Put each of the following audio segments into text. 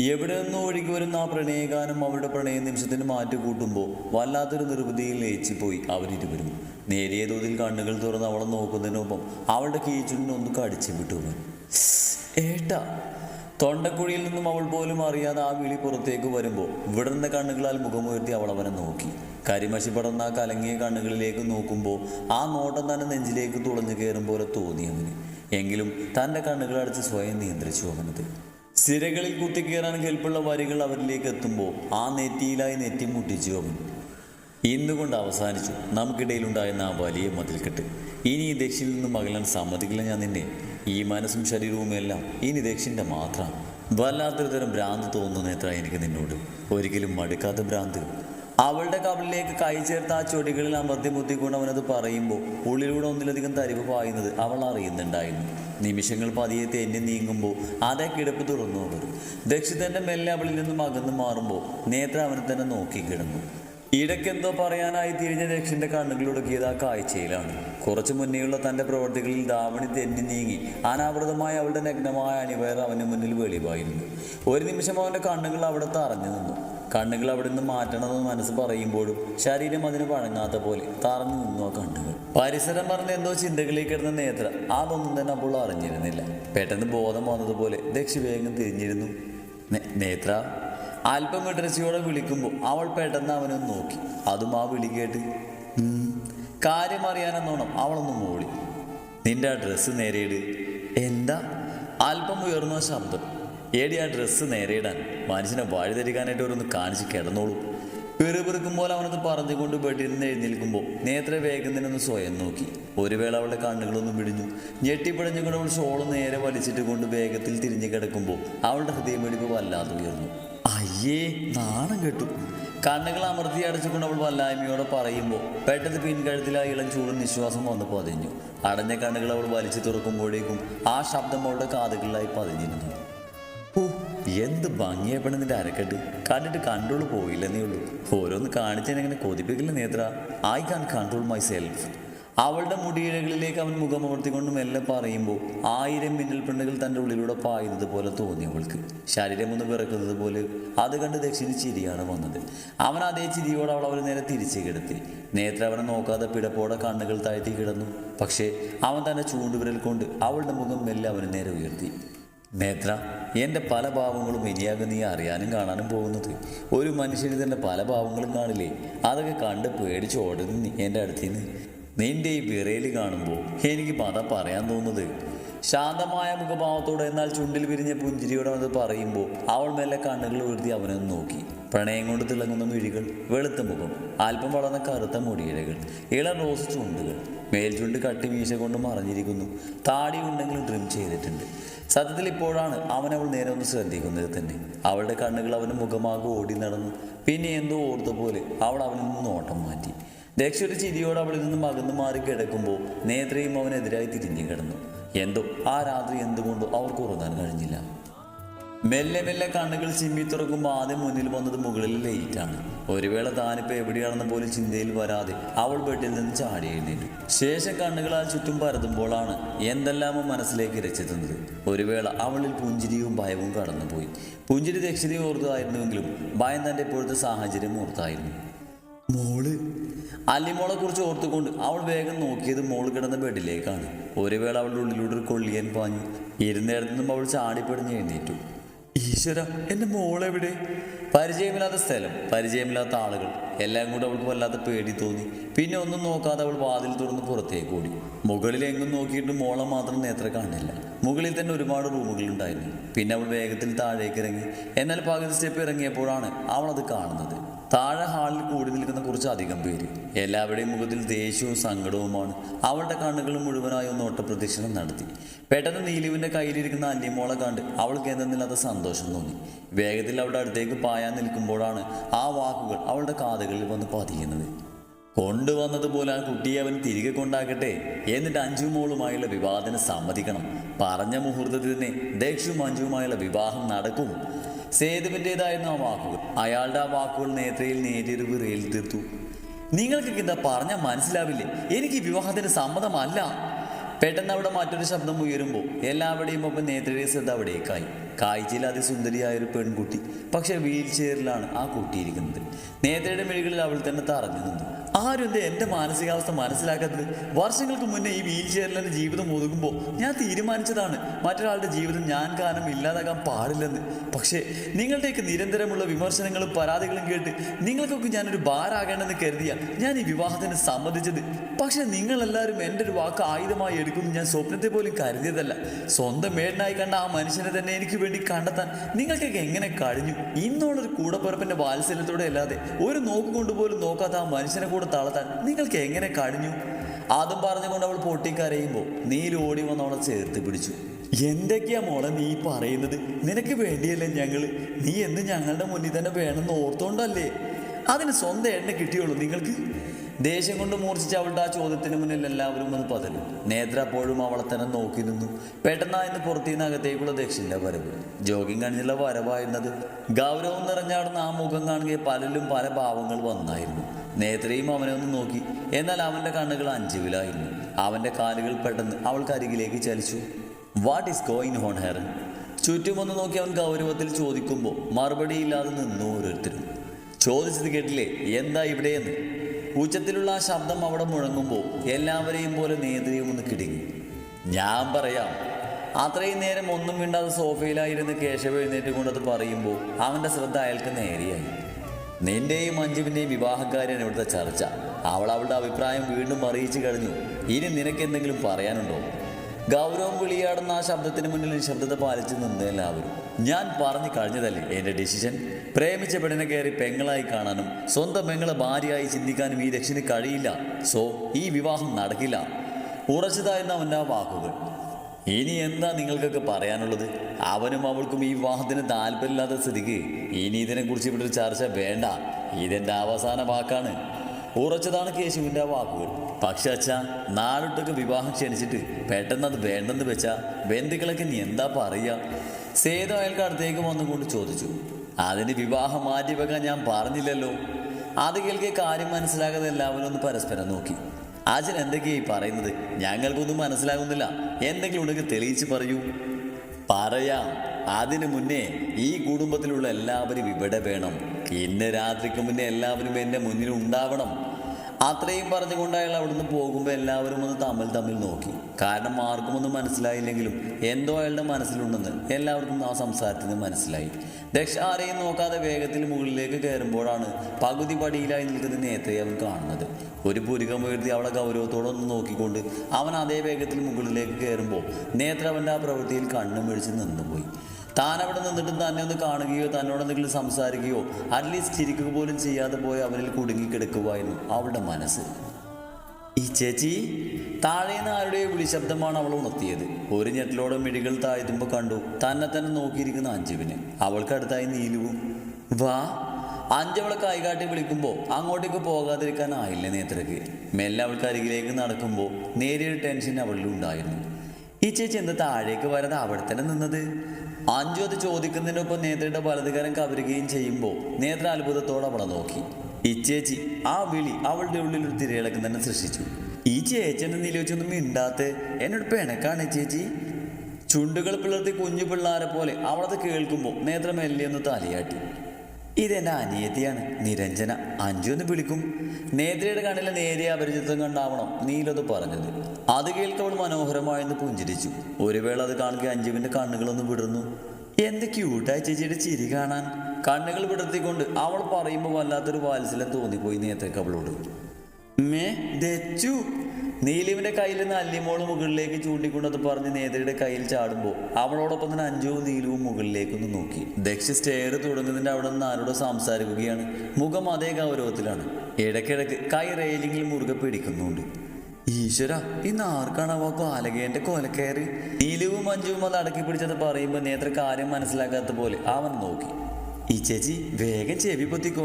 എവിടെ നിന്നോ ഒഴുകി വരുന്ന ആ പ്രണയഗാനം അവരുടെ പ്രണയ നിമിഷത്തിന് മാറ്റി കൂട്ടുമ്പോൾ വല്ലാത്തൊരു നിർവൃതിയിൽ ലയിച്ചുപോയി അവരിരുവരും. നേരിയ തോതിൽ കണ്ണുകൾ തുറന്ന് അവളെ നോക്കുന്നതിനൊപ്പം അവളുടെ കീച്ചുണ്ടിനൊന്ന് കടിച്ചു വിട്ടു അവൻ. ഏട്ടാ തൊണ്ടക്കുഴിയിൽ നിന്നും അവൾ പോലും അറിയാതെ ആ വിളി പുറത്തേക്ക് വരുമ്പോൾ വിടർന്ന കണ്ണുകളാൽ മുഖമുയർത്തി അവൾ അവനെ നോക്കി. കരിമഷി പടർന്ന ആ കലങ്ങിയ കണ്ണുകളിലേക്ക് നോക്കുമ്പോൾ ആ നോട്ടം തന്നെ നെഞ്ചിലേക്ക് തുളഞ്ഞു കയറും പോലെ തോന്നി അവന്. എങ്കിലും തന്റെ കണ്ണുകളടച്ച് സ്വയം നിയന്ത്രിച്ചു അവനത്. സിരകളിൽ കുത്തിക്കയറാൻ കെൽപ്പുള്ള വരികൾ അവരിലേക്ക് എത്തുമ്പോൾ ആ നെറ്റിയിലായി നെറ്റി മുട്ടിച്ചു അവൻ. ഇന്നുകൊണ്ട് അവസാനിച്ചു. നമുക്കിടയിലുണ്ടായിരുന്ന ആ വലിയ മതിൽക്കെട്ട്. ഇനി ഈ ദക്ഷിണിൽ നിന്നും അകലാൻ സമ്മതിക്കില്ല ഞാൻ നിന്നെ. ഈ മനസ്സും ശരീരവും എല്ലാം ഇനി ദക്ഷിന്റെ മാത്രം. വല്ലാത്തൊരു തരം ഭ്രാന്ത് തോന്നുന്ന എത്ര എനിക്ക് നിന്നോട്. ഒരിക്കലും മടുക്കാത്ത ഭ്രാന്ത്. അവളുടെ കവിളിലേക്ക് കൈ ചേർത്ത് ആ ചൊടികളിൽ അമർത്തി മുത്തിക്കൊണ്ട് അവനത് പറയുമ്പോൾ ഉള്ളിലൂടെ ഒന്നിലധികം തരിവ് പായുന്നത് അവൾ അറിയുന്നുണ്ടായിരുന്നു. നിമിഷങ്ങൾ പതിയെ തെന്നി നീങ്ങുമ്പോൾ അതേ കിടപ്പ് തുറന്നു അവർ. ദക്ഷിതന്റെ മെല്ലെ അവളിൽ നിന്നും അകന്നു മാറുമ്പോൾ നേത്ര അവനെ തന്നെ നോക്കി കിടന്നു. ഇടയ്ക്കെന്തോ പറയാനായി തിരിഞ്ഞ ദക്ഷിന്റെ കണ്ണുകളുടക്കിയത് ആ കാഴ്ചയിലാണ്. കുറച്ചു മുന്നേയുള്ള തന്റെ പ്രവർത്തികളിൽ ദാവണി തെന്നി നീങ്ങി അനാവൃതമായ അവളുടെ നഗ്നമായ അണിവയർ അവന്റെ മുന്നിൽ വെളിവായിരുന്നു. ഒരു നിമിഷം അവന്റെ കണ്ണുകൾ അവിടെ തറഞ്ഞു നിന്നു. കണ്ണുകൾ അവിടെ നിന്ന് മാറ്റണമെന്ന് മനസ്സ് പറയുമ്പോഴും ശരീരം അതിന് വഴങ്ങാത്ത പോലെ തറഞ്ഞു നിന്നു ആ കണ്ണുകൾ. പരിസരം പറഞ്ഞ എന്തോ ചിന്തകളിൽ കിടന്ന നേത്ര. അതൊന്നും തന്നെ അപ്പോൾ അറിഞ്ഞിരുന്നില്ല. പെട്ടെന്ന് ബോധം വന്നതുപോലെ ദക്ഷി വേഗം തിരിഞ്ഞിരുന്നു നേത്ര അല്പം വിടർച്ചയോടെ വിളിക്കുമ്പോൾ അവൾ പെട്ടെന്ന് അവനെ നോക്കി. അതും ആ വിളി കേട്ട് കാര്യം അറിയാനെന്നോണം അവളൊന്ന് മൂളി. നിന്റെ ആ ഡ്രസ്സ് നേരെയിട്. എന്താ? അല്പം ഉയർന്ന ശബ്ദം. ഏടി ആ ഡ്രസ്സ് നേരെയിടാൻ മനുഷ്യനെ വഴി തരികാനായിട്ട് ഓരോന്ന് കാണിച്ച് കിടന്നോളൂ. പെറുപെറുക്കും പോലെ അവനത് പറഞ്ഞുകൊണ്ട് ബെഡിൽ നിന്ന് എഴുന്നേൽക്കുമ്പോൾ നേത്ര വേഗം തന്നെ ഒന്ന് സ്വയം നോക്കി. ഒരു വേള അവളുടെ കണ്ണുകളൊന്നും പിടിഞ്ഞു ഞെട്ടിപ്പിടഞ്ഞുകൊണ്ട് അവൾ ഷോൾ നേരെ വലിച്ചിട്ട് കൊണ്ട് വേഗത്തിൽ തിരിഞ്ഞു കിടക്കുമ്പോൾ അവളുടെ ഹൃദയമെടുപ്പ് വല്ലാതെ ഉയർന്നു. അയ്യേ നാണം കെട്ടു. കണ്ണുകൾ അമർത്തി അടച്ചുകൊണ്ട് അവൾ വല്ലായ്മയോടെ പറയുമ്പോൾ പെട്ടെന്ന് പിൻകഴുത്തിൽ ആ ഇളം ചൂടും നിശ്വാസം വന്ന് പതിഞ്ഞു. അടഞ്ഞ കണ്ണുകൾ അവൾ വലിച്ചു തുറക്കുമ്പോഴേക്കും ആ ശബ്ദം അവളുടെ കാതുകളിലായി പതിഞ്ഞിരുന്നു. ഓ എന്ത് പെണ്ണ് നിന്റെ അരക്കെട്ട്. കണ്ടിട്ട് കൺട്രോൾ പോയില്ലെന്നേ ഉള്ളൂ. ഓരോന്ന് കാണിച്ചതിനെങ്ങനെ കൊതിപ്പിക്കില്ല Nethra? I can control myself അവളുടെ മുടിയിഴകളിലേക്ക് അവൻ മുഖമർത്തിക്കൊണ്ട് മെല്ലെ പറയുമ്പോൾ ആയിരം മിന്നൽ പെണ്ണുകൾ തന്റെ ഉള്ളിലൂടെ പായുന്നത് പോലെ തോന്നി അവൾക്ക്. ശരീരം ഒന്ന് വിറക്കുന്നത് പോലെ അത് കണ്ട് ദക്ഷിണ ചിരിയാണ് വന്നത്. അവൻ അതേ ചിരിയോടെ അവൾ അവൾ നേരെ തിരിച്ചു കിടത്തി. നേത്ര അവനെ നോക്കാതെ പിടപ്പോടെ കണ്ണുകൾ താഴ്ത്തി കിടന്നു. പക്ഷേ അവൻ തന്നെ ചൂണ്ടുവിരൽ കൊണ്ട് അവളുടെ മുഖം മെല്ലെ അവന് നേരെ ഉയർത്തി. നേത്ര എന്റെ പല ഭാവങ്ങളും ഇനിയാകും നീ അറിയാനും കാണാനും പോകുന്നത്. ഒരു മനുഷ്യന് തന്നെ പല ഭാവങ്ങളും കാണില്ലേ? അതൊക്കെ കണ്ട് പേടിച്ച് ഓടുന്നു എന്റെ അടുത്തിന്ന്. നിന്റെ ഈ വിറയിൽ കാണുമ്പോൾ എനിക്ക് പത പറയാൻ തോന്നുന്നത് ശാന്തമായ മുഖഭാവത്തോടെ എന്നാൽ ചുണ്ടിൽ വിരിഞ്ഞ പുഞ്ചിരിയോടെ അത് പറയുമ്പോൾ അവൾ മെല്ലെ കണ്ണുകൾ ഉയർത്തി അവനെ നോക്കി. പ്രണയം കൊണ്ട് തിളങ്ങുന്ന മിഴികൾ വെളുത്ത മുഖം അല്പം വളർന്ന കറുത്ത മുടിയിഴകൾ ഇളം റോസ് ചുണ്ടുകൾ. മേൽചുണ്ട് കട്ടി വീശ കൊണ്ട് മറഞ്ഞിരിക്കുന്നു. താടി ഉണ്ടെങ്കിലും ഡ്രിം ചെയ്തിട്ടുണ്ട്. സത്യത്തിൽ ഇപ്പോഴാണ് അവൻ അവൾ നേരെ ഒന്ന് ശ്രദ്ധിക്കുന്നത് തന്നെ. അവളുടെ കണ്ണുകൾ അവന് മുഖമാകെ ഓടി നടന്നു. പിന്നെ എന്തോ ഓർത്ത പോലെ അവൾ അവനിൽ നിന്ന് നോട്ടം മാറ്റി. ദക്ഷ ഒരു ചിരിയോട് അവളിൽ നിന്നും അകന്നു മാറി കിടക്കുമ്പോൾ നേത്രയും അവനെതിരായി തിരിഞ്ഞു കിടന്നു. എന്തോ ആ രാത്രി എന്തുകൊണ്ടോ അവർക്ക് ഉറങ്ങാൻ കഴിഞ്ഞില്ല. മെല്ലെ മെല്ലെ കണ്ണുകൾ ചിമ്മി തുറക്കുമ്പോൾ ആദ്യം മുന്നിൽ വന്നത് മുകളിൽ ലൈറ്റാണ്. ഒരു വേള താനിപ്പോൾ എവിടെയാണെന്ന് പോലും ചിന്തയിൽ വരാതെ അവൾ ബെഡിൽ നിന്ന് ചാടി എഴുന്നേറ്റു. ശേഷം ആ ചുറ്റും പരതുമ്പോഴാണ് എന്തെല്ലാമോ മനസ്സിലേക്ക് രചിക്കുന്നത് ഒരു വേള അവളിൽ പുഞ്ചിരിയും ഭയവും കടന്നുപോയി. പുഞ്ചിരി ദക്ഷിണയും ഓർത്തായിരുന്നുവെങ്കിലും ഭയം തന്റെ ഇപ്പോഴത്തെ സാഹചര്യം ഓർത്തായിരുന്നു. മോൾ. അലിമോളെ കുറിച്ച് ഓർത്തുകൊണ്ട് അവൾ വേഗം നോക്കിയത് മോൾ കിടന്ന ബെഡിലേക്കാണ്. ഒരു വേള അവളുടെ ഉള്ളിലൂടെ ഒരു കൊള്ളിയാൻ പാഞ്ഞു ഇരുന്നേരത്തു നിന്നും അവൾ ചാടിപ്പടിഞ്ഞ് എഴുന്നേറ്റു. ഈശ്വര എന്റെ മോളെവിടെ പരിചയമില്ലാത്ത സ്ഥലം പരിചയമില്ലാത്ത ആളുകൾ. എല്ലാം കൂടെ അവൾക്ക് വല്ലാത്ത പേടി തോന്നി. പിന്നെ ഒന്നും നോക്കാതെ അവൾ വാതിൽ തുറന്ന് പുറത്തേക്ക് ഓടി. മുകളിൽ എങ്ങും നോക്കിയിട്ട് മോളെ മാത്രം നേത്ര കാണില്ല. മുകളിൽ തന്നെ ഒരുപാട് റൂമുകൾ ഉണ്ടായിരുന്നു. പിന്നെ അവൾ വേഗത്തിൽ താഴേക്ക് ഇറങ്ങി എന്നാൽ പകുതി സ്റ്റെപ്പ് ഇറങ്ങിയപ്പോഴാണ് അവൾ അത് കാണുന്നത്. താഴെ ഹാളിൽ കൂടി നിൽക്കുന്ന കുറച്ച് അധികം പേര്. എല്ലാവരുടെയും മുഖത്തിൽ ദേഷ്യവും സങ്കടവുമാണ്. അവളുടെ കണ്ണുകൾ മുഴുവനായി ഒന്ന് ഒട്ടപ്രദക്ഷിണം നടത്തി. പെട്ടെന്ന് നീലുവിന്റെ കയ്യിലിരിക്കുന്ന അന്യമോളെ കണ്ട് അവൾക്ക് എന്തെന്നില്ലാത്ത സന്തോഷം തോന്നി. വേഗത്തിൽ അവളുടെ അടുത്തേക്ക് പായാൻ നിൽക്കുമ്പോഴാണ് ആ വാക്കുകൾ അവളുടെ കാതുകളിൽ വന്ന് പതിയുന്നത്. കൊണ്ടുവന്നതുപോലെ ആ കുട്ടിയെ അവൻ തിരികെ കൊണ്ടാക്കട്ടെ എന്നിട്ട് അഞ്ചു മോളുമായുള്ള വിവാഹത്തിന് സമ്മതിക്കണം. പറഞ്ഞ മുഹൂർത്തത്തിൽ തന്നെ ദക്ഷും അഞ്ചുമായുള്ള വിവാഹം നടക്കും. സേതുവിന്റെതായിരുന്നു ആ വാക്കുകൾ. അയാളുടെ ആ വാക്കുകൾ നേത്രയിൽ നേരിയൊരു വിറയിൽ തീർത്തു. നിങ്ങൾക്കൊക്കെ എന്താ പറഞ്ഞാൽ മനസ്സിലാവില്ലേ? എനിക്ക് വിവാഹത്തിന് സമ്മതമല്ല. പെട്ടെന്ന് അവിടെ മറ്റൊരു ശബ്ദം ഉയരുമ്പോൾ എല്ലാവരുടെയും ഒപ്പം നേത്രയുടെ ശ്രദ്ധ അവിടേക്കായി. കാഴ്ചയിൽ അതിസുന്ദരിയായ ഒരു പെൺകുട്ടി. പക്ഷെ വീൽ ചെയറിലാണ് ആ കുട്ടിയിരിക്കുന്നത് നേത്രയുടെ മിഴികളിൽ അവൾ തന്നെ തറഞ്ഞു നിന്നു. ആരും എന്തേ എന്റെ മാനസികാവസ്ഥ മനസ്സിലാക്കാത്തത്? വർഷങ്ങൾക്ക് മുന്നേ ഈ വീൽ ചെയറിൽ എന്റെ ജീവിതം ഒതുങ്ങുമ്പോൾ ഞാൻ തീരുമാനിച്ചതാണ് മറ്റൊരാളുടെ ജീവിതം ഞാൻ കാരണം ഇല്ലാതാകാൻ പാടില്ലെന്ന്. പക്ഷേ നിങ്ങളുടെയൊക്കെ നിരന്തരമുള്ള വിമർശനങ്ങളും പരാതികളും കേട്ട് നിങ്ങൾക്കൊക്കെ ഞാനൊരു ഭാരാകേണ്ടെന്ന് കരുതിയ ഞാൻ ഈ വിവാഹത്തിന് സമ്മതിച്ചത്. പക്ഷെ നിങ്ങളെല്ലാവരും എന്റെ ഒരു വാക്ക് ആയുധമായി എടുക്കുമെന്ന് ഞാൻ സ്വപ്നത്തെ പോലും കരുതിയതല്ല. സ്വന്തം മേടനായി കണ്ട ആ മനുഷ്യനെ തന്നെ എനിക്ക് വേണ്ടി കണ്ടെത്താൻ നിങ്ങൾക്കൊക്കെ എങ്ങനെ കഴിഞ്ഞു? ഇന്നുള്ളൊരു കൂടപ്പുറപ്പിന്റെ വാത്സല്യത്തോടെ അല്ലാതെ ഒരു നോക്ക് കൊണ്ടുപോലും നോക്കാത്ത ആ മനുഷ്യനെ കൂടെ തളർത്താൻ നിങ്ങൾക്ക് എങ്ങനെ കഴിഞ്ഞു? അതും പറഞ്ഞുകൊണ്ട് അവൾ പൊട്ടിക്കരയുമ്പോൾ നീലോടി ഓടി വന്ന് അവളെ ചേർത്ത് പിടിച്ചു. എന്തൊക്കെയാ മോളെ നീ പറയുന്നത്? നിനക്ക് വേണ്ടിയല്ലേ ഞങ്ങൾ നീ എന്ന് ഞങ്ങളുടെ മുന്നിൽ തന്നെ വേണമെന്ന് ഓർത്തോണ്ടല്ലേ? അതിന് സ്വന്തം എണ്ണ കിട്ടിയുള്ളൂ നിങ്ങൾക്ക്. ദേഷ്യം കൊണ്ട് മൂർച്ഛിച്ച അവളുടെ ആ ചോദ്യത്തിന് മുന്നിൽ എല്ലാവരും ഒന്ന് പതിരും നേത്ര അപ്പോഴും അവളെ തന്നെ നോക്കി നിന്നു. പെട്ടെന്നായിരുന്നു പുറത്തുനിന്ന് അകത്തേക്കുള്ള ദക്ഷിണ വരവ്. ജോഗിങ് കാണിച്ചുള്ള വരവായിരുന്നത് ഗൗരവം നിറഞ്ഞാടുന്ന ആ മുഖം കാണുകയെ പലരും പല ഭാവങ്ങൾ വന്നായിരുന്നു. നേത്രയും അവനെ ഒന്ന് നോക്കി. എന്നാൽ അവന്റെ കണ്ണുകൾ അഞ്ചുവിലായിരുന്നു. അവന്റെ കാലുകൾ പെട്ടെന്ന് അവൾക്ക് അരികിലേക്ക് ചലിച്ചു. വാട്ട് ഈസ് ഗോയിങ് ഹോൺ ചുറ്റും ഒന്ന് നോക്കി അവൻ ഗൗരവത്തിൽ ചോദിക്കുമ്പോൾ മറുപടിയില്ലാതെ നിന്നു ഓരോരുത്തരും. ചോദിച്ചത് കേട്ടില്ലേ? എന്താ ഇവിടെയെന്ന്? ഉച്ചത്തിലുള്ള ആ ശബ്ദം അവിടെ മുഴങ്ങുമ്പോൾ എല്ലാവരെയും പോലെ നേതൃയും ഒന്ന് കിടുങ്ങി. ഞാൻ പറയാം അത്രയും നേരം ഒന്നും മിണ്ടാതെ സോഫയിലായിരുന്ന് കേശവ എഴുന്നേറ്റ് കൊണ്ടത് പറയുമ്പോൾ അവന്റെ ശ്രദ്ധ അയാൾക്ക് നേരെയായി. നിന്റെയും മഞ്ജുവിന്റെയും വിവാഹക്കാരിയാണ് ഇവിടുത്തെ ചർച്ച. അവൾ അവളുടെ അഭിപ്രായം വീണ്ടും അറിയിച്ചു കഴിഞ്ഞു. ഇനി നിനക്ക് എന്തെങ്കിലും പറയാനുണ്ടോ? ഗൗരവം വിളിയാടുന്ന ആ ശബ്ദത്തിന് മുന്നിൽ നിശബ്ദത പാലിച്ചു നിന്ന് എല്ലാവരും. ഞാൻ പറഞ്ഞു കഴിഞ്ഞതല്ലേ എന്റെ ഡിസിഷൻ പ്രേമിച്ച പെണ്ണിനെ കയറി പെങ്ങളായി കാണാനും സ്വന്തം പെങ്ങളെ ഭാര്യയായി ചിന്തിക്കാനും ഈ രക്ഷന് കഴിയില്ല. സോ ഈ വിവാഹം നടക്കില്ല. ഉറച്ചതായിരുന്ന അവന്റെ ആ വാക്കുകൾ. ഇനി എന്താ നിങ്ങൾക്കൊക്കെ പറയാനുള്ളത്? അവനും അവൾക്കും ഈ വിവാഹത്തിന് താല്പര്യമില്ലാത്ത സ്ഥിതിക്ക് ഇനി ഇതിനെക്കുറിച്ച് ഇവിടെ ചർച്ച വേണ്ട. ഇതെന്റെ അവസാന വാക്കാണ്. ഉറച്ചതാണ് കേശുവിന്റെ ആ വാക്കുകൾ. പക്ഷെ അച്ഛാ നാലുട്ടൊക്കെ വിവാഹം ക്ഷണിച്ചിട്ട് പെട്ടെന്ന് അത് വേണ്ടെന്ന് വെച്ചാ ബന്ധുക്കളൊക്കെ നീ എന്താ പറയുക സേതു അയാൾക്ക് അടുത്തേക്ക് വന്നുകൊണ്ട് ചോദിച്ചു അതിന് വിവാഹം മാറ്റിവെക്കാൻ ഞാൻ പറഞ്ഞില്ലല്ലോ. അത് കേൾക്കിയ കാര്യം മനസ്സിലാകാതെ എല്ലാവരും ഒന്ന് പരസ്പരം നോക്കി. അച്ഛൻ എന്തൊക്കെയായി പറയുന്നത്? ഞങ്ങൾക്കൊന്നും മനസ്സിലാകുന്നില്ല. എന്തെങ്കിലും ഉണ്ടെങ്കിൽ തെളിയിച്ച് പറയൂ. പറയാം. അതിനു മുന്നേ ഈ കുടുംബത്തിലുള്ള എല്ലാവരും ഇവിടെ വേണം. ഇന്ന് രാത്രിക്ക് മുന്നേ എല്ലാവരും എന്റെ മുന്നിൽ ഉണ്ടാവണം. അത്രയും പറഞ്ഞുകൊണ്ട് അയാൾ അവിടുന്ന് പോകുമ്പോൾ എല്ലാവരും ഒന്ന് തമ്മിൽ തമ്മിൽ നോക്കി. കാരണം ആർക്കും ഒന്നും മനസ്സിലായില്ലെങ്കിലും എന്തോ അയാളുടെ മനസ്സിലുണ്ടെന്ന് എല്ലാവർക്കും ആ സംസാരത്തിൽ മനസ്സിലായി. ദക്ഷ ആരെയും നോക്കാതെ വേഗത്തിൽ മുകളിലേക്ക് കയറുമ്പോഴാണ് പകുതി പടിയിലായി നിൽക്കുന്ന നേത്രയെ അവൻ കാണുന്നത്. ഒരു പുരുകം ഉയർത്തി അവളെ ഗൗരവത്തോടെ ഒന്ന് നോക്കിക്കൊണ്ട് അവൻ അതേ വേഗത്തിൽ മുകളിലേക്ക് കയറുമ്പോൾ നേത്ര അവന്റെ ആ പ്രവൃത്തിയിൽ കണ്ണും മേടിച്ച് നിന്നുപോയി. താൻ അവിടെ നിന്നിട്ടും തന്നെ ഒന്ന് കാണുകയോ തന്നോട് എന്തെങ്കിലും സംസാരിക്കുകയോ അറ്റ്ലീസ്റ്റ് ചിരിക്കുക പോലും ചെയ്യാതെ പോയി അവനിൽ കുടുങ്ങിക്കിടക്കുമായിരുന്നു അവളുടെ മനസ്സ്. ഈ ചേച്ചി താഴേന്ന് ആരുടെ വിളിശബ്ദമാണ് അവൾ ഉണർത്തിയത്. ഒരു ഞെട്ടിലോടെ മിഴികൾ താഴ്ത്തുമ്പോൾ കണ്ടു. തന്നെ തന്നെ നോക്കിയിരിക്കുന്ന അഞ്ജുവിനെ. അവൾക്കടുത്തായി നീലുവും വാ അഞ്ചവളെ കൈകാട്ടി വിളിക്കുമ്പോൾ അങ്ങോട്ടേക്ക് പോകാതിരിക്കാനായില്ല നേത്രയ്ക്ക് മെല്ലെ അവൾക്ക് അരികിലേക്ക് നടക്കുമ്പോൾ നേരിയൊരു ടെൻഷൻ അവളിലുണ്ടായിരുന്നു ഈ ചേച്ചി എന്താ താഴേക്ക് വരാതെ അവിടെ തന്നെ നിന്നത്? അഞ്ചു അത് ചോദിക്കുന്നതിനൊപ്പം നേത്രയുടെ വലതുകരം കവരുകയും ചെയ്യുമ്പോൾ നേത്ര അത്ഭുതത്തോടെ അവളെ നോക്കി. ഈ ചേച്ചി ആ വിളി അവളുടെ ഉള്ളിൽ ഒരു തിരയിളക്കം തന്നെ സൃഷ്ടിച്ചു. ഈ ചേച്ചന്റെ നിലവച്ചൊന്നും മിണ്ടാത്ത? എന്നോട് പിണക്കാണ് ചേച്ചി. ചുണ്ടുകൾ പിളർത്തി കുഞ്ഞു പിള്ളാരെ പോലെ അവളത് കേൾക്കുമ്പോൾ നേത്ര മെല്ലിയൊന്ന് തലയാട്ടി. ഇതെന്റെ അനിയത്തിയാണ്. നിരഞ്ജന. അഞ്ചു എന്ന് വിളിക്കും. നേത്രയുടെ കണ്ണിലെ നേരിയ അപരിചിത്വം കണ്ടാവണം? നീലത് പറഞ്ഞത്. അത് കേൾക്കവൾ മനോഹരമായെന്ന് പുഞ്ചിരിച്ചു. ഒരു വേള അത് കാണുക അഞ്ജുവിന്റെ കണ്ണുകളൊന്ന് വിടർന്നു. എന്ത് ക്യൂട്ടായി ചേച്ചിയുടെ ചിരി കാണാൻ. കണ്ണുകൾ വിടർത്തിക്കൊണ്ട് അവൾ പറയുമ്പോൾ വല്ലാത്തൊരു വാത്സല്യം തോന്നിപ്പോയി നേത്രക്ക് അവളോട് മേ ദച്ചു. നീലിവിന്റെ കയ്യിൽ നിന്ന് അല്ലിമോൾ മുകളിലേക്ക് ചൂണ്ടിക്കൊണ്ടത് പറഞ്ഞ് നേതയുടെ കയ്യിൽ ചാടുമ്പോൾ അവളോടൊപ്പം തന്നെ അഞ്ചുവും നീലുവും മുകളിലേക്കൊന്ന് നോക്കി. ദക്ഷ സ്റ്റെയർ തുടങ്ങുന്നതിന്റെ അവിടെ നിന്ന് ആരോട് സംസാരിക്കുകയാണ്. മുഖം അതേ ഗൗരവത്തിലാണ്. ഇടയ്ക്കിടയ്ക്ക് കൈ റെയിലിംഗിൽ മുറുകെ പിടിക്കുന്നുണ്ട്. ഈശ്വര ഇന്ന് ആർക്കാണ് അവ കോലകേന്റെ കൊലക്കയറി നീലുവും മഞ്ജുവും അത് അടക്കി പിടിച്ചത് പറയുമ്പോൾ നേത്ര കാര്യം മനസ്സിലാക്കാത്ത പോലെ അവൻ നോക്കി. ഈ ചേച്ചി വേഗം ചെവി പൊത്തിക്കോ.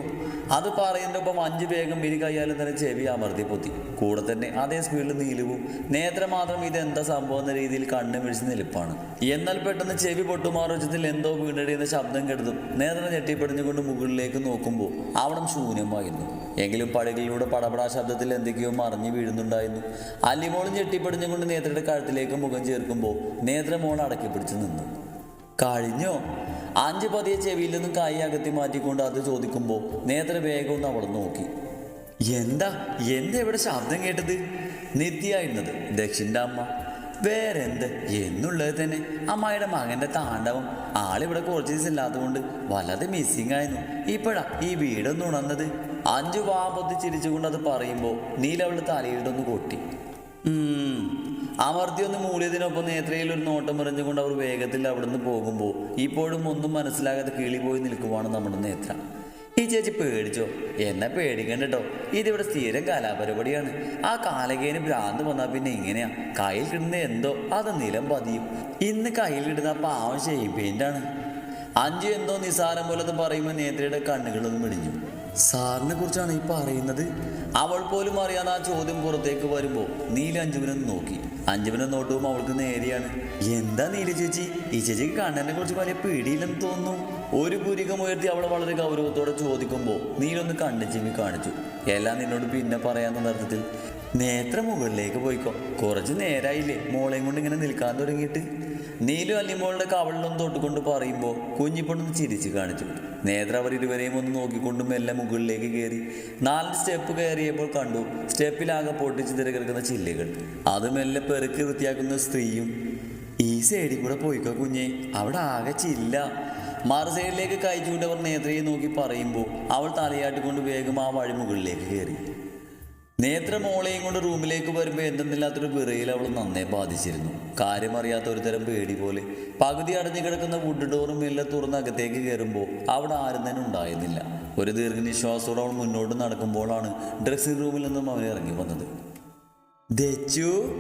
അത് പറയുന്നൊപ്പം അഞ്ച് വേഗം ഇരു കയ്യാലും തന്നെ ചെവി അമർത്തി പൊത്തി. കൂടെ തന്നെ അതേ സ്പീഡിൽ നീലുവും നേത്രം മാത്രം ഇത് എന്താ സംഭവം എന്ന രീതിയിൽ കണ്ണു പിടിച്ച് നിൽപ്പാണ്. എന്നാൽ പെട്ടെന്ന് ചെവി പൊട്ടുമാറോച്ചത്തിൽ എന്തോ വീണടിയുന്ന ശബ്ദം കെടുത്തും നേത്രം ഞെട്ടിപ്പടിഞ്ഞുകൊണ്ട് മുകളിലേക്ക് നോക്കുമ്പോൾ അവിടം ശൂന്യമായിരുന്നു. എങ്കിലും പടികളിലൂടെ പടപടാ ശബ്ദത്തിൽ എന്തൊക്കെയോ മറിഞ്ഞു വീഴുന്നുണ്ടായിരുന്നു. അല്ലിമോളും ഞെട്ടിപ്പടിഞ്ഞുകൊണ്ട് നേത്രയുടെ കഴുത്തിലേക്ക് മുഖം ചേർക്കുമ്പോൾ നേത്രമോൾ പിടിച്ച് നിന്നു. കഴിഞ്ഞോ. അഞ്ച് പതിയെ ചെവിയിൽ നിന്നും കൈ അകത്തി മാറ്റിക്കൊണ്ട് അത് ചോദിക്കുമ്പോൾ നേത്ര വേഗം ഒന്ന് അവിടെ നോക്കി. എന്താ? എന്താ ഇവിടെ ശബ്ദം കേട്ടത്? നിത്യായിരുന്നത് ദക്ഷിന്റെ അമ്മ. വേറെ എന്ത് എന്നുള്ളത് തന്നെ. അമ്മായിയുടെ മകന്റെ താണ്ഡവം. ആളിവിടെ കുറച്ച് ദിവസം ഇല്ലാത്തതുകൊണ്ട് വല്ലാതെ മിസ്സിങ് ആയിരുന്നു. ഇപ്പോഴാ ഈ വീടൊന്നുണന്നത് അഞ്ചു വാപൊത്തി ചിരിച്ചുകൊണ്ട് അത് പറയുമ്പോൾ നീലവളുടെ തലയിടൊന്ന് കൊട്ടി ഉം. മർദ്ദി ഒന്ന് മൂടിയതിനൊപ്പം നേത്രയിൽ ഒരു നോട്ടം എറിഞ്ഞുകൊണ്ട് അവർ വേഗത്തിൽ അവിടുന്ന് പോകുമ്പോൾ ഇപ്പോഴും ഒന്നും മനസ്സിലാകാതെ കിളി പോയി നിൽക്കുവാണ് നമ്മുടെ നേത്ര. ഈ ചേച്ചി പേടിച്ചോ? എന്നെ പേടിക്കണ്ട ഇതിവിടെ സ്ഥിരം കലാപരിപാടിയാണ്. ആ കാലകേന് ഭ്രാന്ത് വന്നാൽ പിന്നെ ഇങ്ങനെയാ കയ്യിൽ കിട്ടുന്ന എന്തോ അത് നിലം പതിയും. ഇന്ന് കയ്യിൽ കിട്ടുന്ന പാവം പാവം ഷെയ്പേന്റാണ് അഞ്ചു എന്തോ നിസാരം പോലെ പറയുമ്പോൾ നേത്രയുടെ കണ്ണുകളൊന്നും മിടിഞ്ഞു. സാറിനെ കുറിച്ചാണ് ഈ പറയുന്നത്. അവൾ പോലും അറിയാതെ ആ ചോദ്യം പുറത്തേക്ക് വരുമ്പോൾ നീല അഞ്ജുവിനെ നോക്കി. അഞ്ജുവിനെ നോട്ടുമ്പോൾ അവൾക്ക് നേരെയാണ്. എന്താ നീല ചേച്ചി? ഈ ചേച്ചിക്ക് കണ്ണനെ കുറിച്ച് വലിയ പേടിയില്ലെന്ന് തോന്നുന്നു. ഒരു പുരികം ഉയർത്തി അവൾ വളരെ ഗൗരവത്തോടെ ചോദിക്കുമ്പോൾ നീലൊന്ന് കണ്ണു കാണിച്ചു. എല്ലാം നിന്നോട് പിന്നെ പറയാമെന്ന അർത്ഥത്തിൽ നേത്ര മുകളിലേക്ക് പോയിക്കോ. കുറച്ച് നേരായില്ലേ. മോളെയും കൊണ്ട് ഇങ്ങനെ നിൽക്കാൻ തുടങ്ങിയിട്ട്. നീലു അല്ലിമോളുടെ കവളിലൊന്ന് തൊട്ടുകൊണ്ട് പറയുമ്പോൾ കുഞ്ഞിപ്പൊണ്ണൊന്ന് ചിരിച്ചു കാണിച്ചു. നേത്ര അവർ ഇരുവരെയും ഒന്ന് നോക്കിക്കൊണ്ടും എല്ലാം മുകളിലേക്ക് കയറി നാല് സ്റ്റെപ്പ് കയറിയപ്പോൾ കണ്ടു സ്റ്റെപ്പിലാകെ പൊട്ടിച്ച് തിരകിടക്കുന്ന ചില്ലുകൾ. അത് മെല്ലെ പെറുക്കി വൃത്തിയാക്കുന്ന സ്ത്രീയും ഈ സൈഡിൽ കൂടെ പോയിക്കോ കുഞ്ഞെ. അവിടെ ആകെ ചില്ല. മറു സൈഡിലേക്ക് കൈ ചൂണ്ടവർ നേത്രയെ നോക്കി പറയുമ്പോൾ അവൾ തലയാട്ടിക്കൊണ്ട് വേഗം ആ വഴി മുകളിലേക്ക് കയറി നേത്ര മോളെയും കൊണ്ട് റൂമിലേക്ക് വരുമ്പോൾ എന്തെന്നില്ലാത്തൊരു വിറയിൽ അവൾ നന്നേ ബാധിച്ചിരുന്നു. കാര്യമറിയാത്ത ഒരു തരം പേടി പോലെ പകുതി അടഞ്ഞു കിടക്കുന്ന വുഡ് ഡോറും മെല്ലെ തുറന്ന് അകത്തേക്ക് കയറുമ്പോൾ അവിടെ ആരും തന്നെ ഉണ്ടായിരുന്നില്ല. ഒരു ദീർഘനിശ്വാസത്തോടെ അവൾ മുന്നോട്ട് നടക്കുമ്പോഴാണ് ഡ്രസ്സിംഗ് റൂമിൽ നിന്നും അവൻ ഇറങ്ങി വന്നത്. ദച്ചു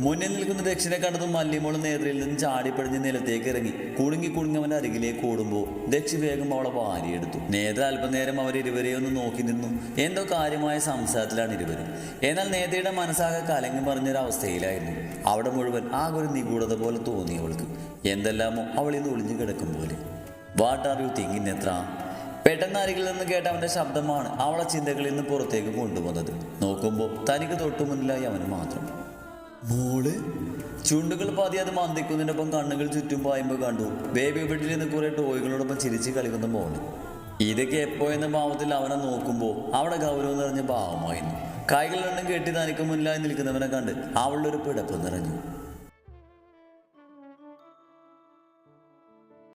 മുന്നിൽ നിൽക്കുന്ന ദക്ഷിണെ കണ്ടതും മല്ലിമോൾ നേത്രയിൽ നിന്ന് ചാടിപ്പടിഞ്ഞ് നിലത്തേക്ക് ഇറങ്ങി. കുടുങ്ങി കുടുങ്ങി അവന്റെ അരികിലേക്ക് ഓടുമ്പോൾ ദക്ഷി വേഗം അവളെ വാരിയെടുത്തു. നേത്ര അല്പനേരം അവരിരുവരെ ഒന്ന് നോക്കി നിന്നു. എന്തോ കാര്യമായ സംസാരത്തിലാണ് ഇരുവരും. എന്നാൽ നേതയുടെ മനസ്സാകെ കലങ്ങി പറഞ്ഞൊരവസ്ഥയിലായിരുന്നു. അവിടെ മുഴുവൻ ആ ഒരു നിഗൂഢത പോലെ തോന്നി അവൾക്ക്. എന്തെല്ലാമോ അവളിൽ നിന്ന് ഒളിഞ്ഞു കിടക്കും പോലെ. വാട്ട് ആർ യു തിങ്കിങ് നേത്ര പെട്ടെന്ന് അരികിൽ നിന്ന് കേട്ട അവന്റെ ശബ്ദമാണ് അവളെ ചിന്തകളിൽ നിന്ന് പുറത്തേക്ക് കൊണ്ടുവന്നത് നോക്കുമ്പോൾ തനിക്ക് തൊട്ടു മുന്നിലായി അവന് മാത്രം. മോൾ? ചുണ്ടുകൾ പാതി അത് മന്ദിക്കുന്നതിനൊപ്പം കണ്ണുകൾ ചുറ്റും പായുമ്പോൾ കണ്ടു. ബേബി ബെഡിൽ നിന്ന് കുറെ ടോയ്കളോടൊപ്പം ചിരിച്ച് കളിക്കുന്ന മോൾ. ഇതൊക്കെ എപ്പോ എന്ന ഭാവത്തിൽ അവനെ നോക്കുമ്പോൾ അവിടെ ഗൗരവം നിറഞ്ഞ ഭാവമായിരുന്നു. കൈകൾ കെട്ടി തനിക്ക് മുന്നിലായി നിൽക്കുന്നവനെ കണ്ട് അവളുടെ ഒരു പിടപ്പ് നിറഞ്ഞു.